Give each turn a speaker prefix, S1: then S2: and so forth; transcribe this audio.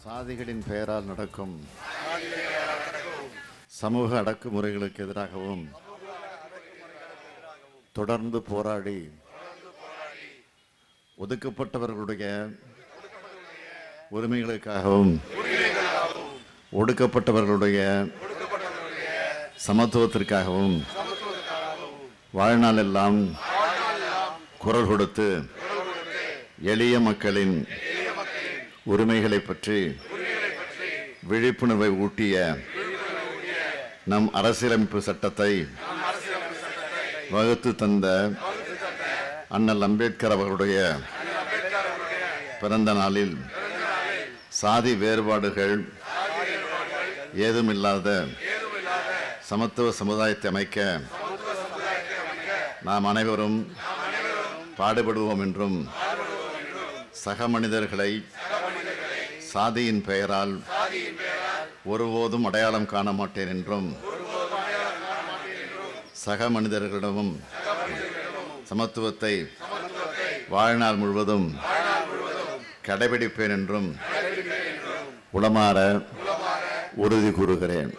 S1: சாதிகளின் பெயரால் நடக்கும் சமூக அடக்குமுறைகளுக்கு எதிராகவும் தொடர்ந்து போராடி ஒதுக்கப்பட்டவர்களுடைய உரிமைகளுக்காகவும் ஒடுக்கப்பட்டவர்களுடைய சமத்துவத்திற்காகவும் வாழ்நாள் எல்லாம் குரல் கொடுத்து எளிய மக்களின் உரிமைகளை பற்றி விழிப்புணர்வை ஊட்டிய நம் அரசியலமைப்பு சட்டத்தை வகுத்து தந்த அண்ணல் அம்பேத்கர் அவர்களுடைய பிறந்த நாளில் சாதி வேறுபாடுகள் ஏதுமில்லாத சமத்துவ சமுதாயத்தை அமைக்க நாம் அனைவரும் பாடுபடுவோம் என்றும் சக மனிதர்களை சாதியின் பெயரால் ஒருபோதும் அடையாளம் காண மாட்டேன் என்றும் சக மனிதர்களிடமும் சமத்துவத்தை வாழ்நாள் முழுவதும் கடைபிடிப்பேன் என்றும் உளமாற உறுதி கூறுகிறேன்.